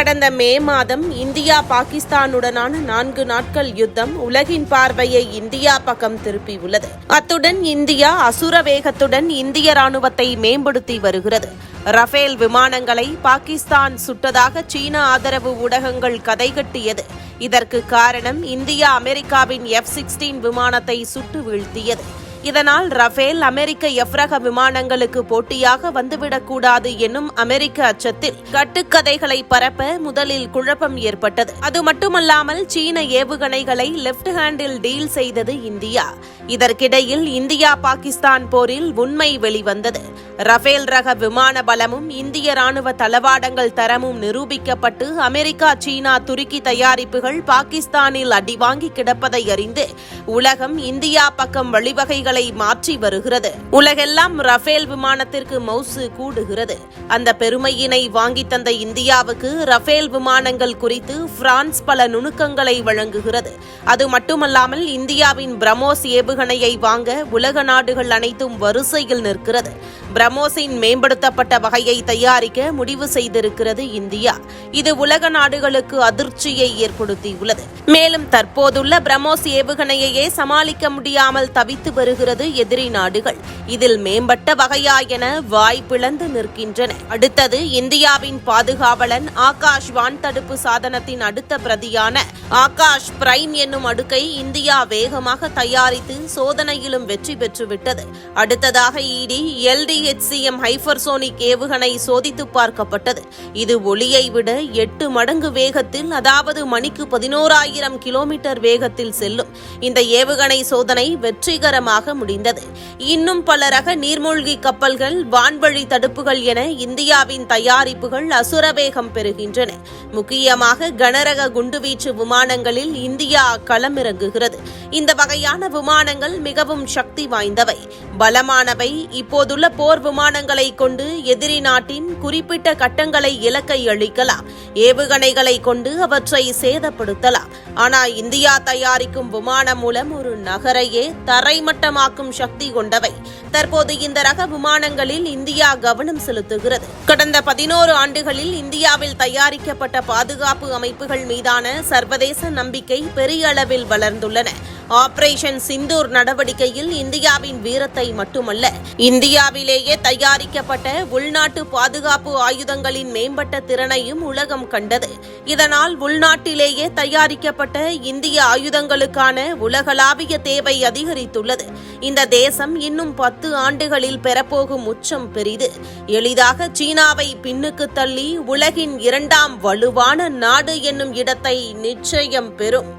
கடந்த மே மாதம் இந்தியா பாகிஸ்தானுடனான நான்கு நாட்கள் யுத்தம் உலகின் பார்வையை இந்தியா பக்கம் திருப்பியுள்ளது. அத்துடன் இந்தியா அசுர வேகத்துடன் இந்திய ராணுவத்தை மேம்படுத்தி வருகிறது. ரஃபேல் விமானங்களை பாகிஸ்தான் சுட்டதாக சீன ஆதரவு ஊடகங்கள் கதைகட்டியது. இதற்கு காரணம் இந்தியா அமெரிக்காவின் எஃப் சிக்ஸ்டீன் விமானத்தை சுட்டு வீழ்த்தியது. இதனால் ரஃபேல் அமெரிக்க எஃப்ரக விமானங்களுக்கு போட்டியாக வந்துவிடக்கூடாது என்னும் அமெரிக்க அச்சத்தில் கட்டுக்கதைகளை பரப்ப முதலில் குழப்பம் ஏற்பட்டது. அது மட்டுமல்லாமல் சீன ஏவுகணைகளை லெப்ட் ஹேண்டில் டீல் செய்தது இந்தியா. இதற்கிடையில் இந்தியா பாகிஸ்தான் போரில் உண்மை வெளிவந்தது. ரஃபேல் ரக விமான பலமும் இந்திய ராணுவ தளவாடங்கள் தரமும் நிரூபிக்கப்பட்டு அமெரிக்கா சீனா துருக்கி தயாரிப்புகள் பாகிஸ்தானில் அடிவாங்கி கிடப்பதை அறிந்து உலகம் இந்தியா பக்கம் வழிவகைகள் மாற்றி வருகிறது. உலகெல்லாம் ரஃபேல் விமானத்திற்கு மவுசு கூடுகிறது. அந்த பெருமையினை வாங்கி தந்த இந்தியாவுக்கு ரஃபேல் விமானங்கள் குறித்து பிரான்ஸ் பல நுணுக்கங்களை வழங்குகிறது. அது மட்டுமல்லாமல் இந்தியாவின் பிரமோஸ் ஏவுகணையை வாங்க உலக நாடுகள் அனைத்தும் வரிசையில் நிற்கிறது. பிரமோஸின் மேம்படுத்தப்பட்ட வகையை தயாரிக்க முடிவு செய்திருக்கிறது இந்தியா. இது உலக நாடுகளுக்கு அதிர்ச்சியை ஏற்படுத்தியுள்ளது. மேலும் தற்போதுள்ள பிரமோஸ் ஏவுகணையையே சமாளிக்க முடியாமல் தவித்து வருகிறது. எதிரி நாடுகள். இதில் மேம்பட்ட வகையா என வாய் பிளந்து நிற்கின்றன. அடுத்தது இந்தியாவின் பாதுகாவலன் ஆகாஷ் வான் தடுப்பு சாதனத்தின் அடுத்த பிரதியான ஆகாஷ் பிரைம் என்னும் அடுக்கை இந்தியா வேகமாக தயாரித்து சோதனையிலும் வெற்றி பெற்றுவிட்டது. அடுத்ததாக இடி எல்டிஹெச்சிஎம் ஹைபர்சோனிக் ஏவுகணை சோதித்து பார்க்கப்பட்டது. இது ஒளியை விட எட்டு மடங்கு வேகத்தில் அதாவது மணிக்கு பதினோராயிரம் கிலோமீட்டர் வேகத்தில் செல்லும். இந்த ஏவுகணை சோதனை வெற்றிகரமாக முடிந்தது. இன்னும் பல ரக நீர்மூழ்கி கப்பல்கள் வான்வழி தடுப்புகள் என இந்தியாவின் தயாரிப்புகள் அசுரவேகம் பெறுகின்றன. முக்கியமாக கனரக குண்டுவீச்சு விமானங்களில் இந்தியா களமிறங்குகிறது. இந்த வகையான விமானங்கள் மிகவும் சக்தி வாய்ந்தவை. பலமானவை இப்போதுள்ள போர் விமானங்களை கொண்டு எதிரி நாட்டின் குறிப்பிட்ட கட்டங்களை இலக்கை அளிக்கலாம். ஏவுகணைகளை கொண்டு அவற்றை சேதப்படுத்தலாம். ஆனால் இந்தியா தயாரிக்கும் விமானம் மூலம் ஒரு நகரையே தரைமட்டமாக தரைமட்டமாக்கும் சக்தி கொண்டவை. தற்போது இந்த ரக விமானங்களில் இந்தியா கவனம் செலுத்துகிறது. கடந்த பதினோரு ஆண்டுகளில் இந்தியாவில் தயாரிக்கப்பட்ட பாதுகாப்பு அமைப்புகள் மீதான சர்வதேச நம்பிக்கை பெரிய அளவில் வளர்ந்துள்ளன. ஆபரேஷன் சிந்தூர் நடவடிக்கையில் இந்தியாவின் வீரத்தை மட்டுமல்ல இந்தியாவிலேயே தயாரிக்கப்பட்ட உள்நாட்டு பாதுகாப்பு ஆயுதங்களின் மேம்பட்ட திறனையும் உலகம் கண்டது. இதனால் உள்நாட்டிலேயே தயாரிக்கப்பட்ட இந்திய ஆயுதங்களுக்கான உலகளாவிய தேவை அதிகரித்துள்ளது. இந்த தேசம் இன்னும் பத்து ஆண்டுகளில் பெறப்போகும் உச்சம் பெரிது. எளிதாக சீனாவை பின்னுக்கு தள்ளி உலகின் இரண்டாம் வலுவான நாடு என்னும் இடத்தை நிச்சயம் பெறும்.